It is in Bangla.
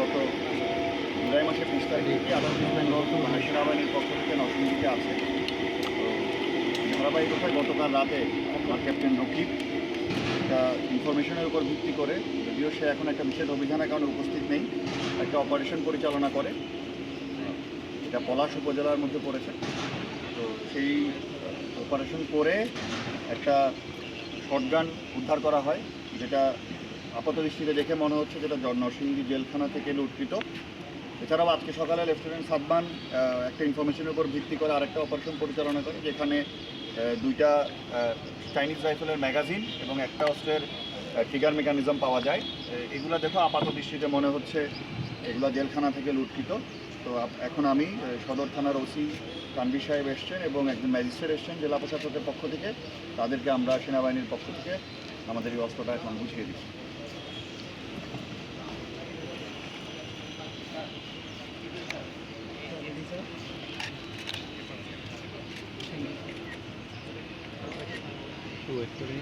গত জুলাই মাসের বিশ তারিখে আদালত বেঙ্গল সেনাবাহিনীর পক্ষ থেকে নরসিংদীতে আছে তো ধারাবাহিকতায় গতকাল রাতে আমার ক্যাপ্টেন রকিব একটা ইনফরমেশনের উপর ভিত্তি করে, যদিও সে এখন একটা বিশেষ অভিযানের কারণে উপস্থিত নেই, একটা অপারেশন পরিচালনা করে। এটা পলাশ উপজেলার মধ্যে পড়েছে। তো সেই অপারেশন করে একটা শটগান উদ্ধার করা হয়, যেটা আপাত দৃষ্টিতে দেখে মনে হচ্ছে যেটা নরসিংদী জেলখানা থেকে লুটকৃত। এছাড়াও আজকে সকালে লেফটেন্যান্ট সাদমান একটা ইনফরমেশনের উপর ভিত্তি করে আরেকটা অপারেশন পরিচালনা করে, যেখানে দুইটা চাইনিজ রাইফেলের ম্যাগাজিন এবং একটা অস্ত্রের ট্রিগার মেকানিজম পাওয়া যায়। এগুলো দেখো আপাত দৃষ্টিতে মনে হচ্ছে এগুলো জেলখানা থেকে লুটকৃত। তো এখন আমি সদর থানার ওসি তানবির সাহেব এসছেন এবং একজন ম্যাজিস্ট্রেট এসছেন জেলা প্রশাসকের পক্ষ থেকে। তাদেরকে আমরা সেনাবাহিনীর পক্ষ থেকে আমাদের এই অস্ত্রটা এখন বুঝিয়ে দিচ্ছি। ওয়েট করি।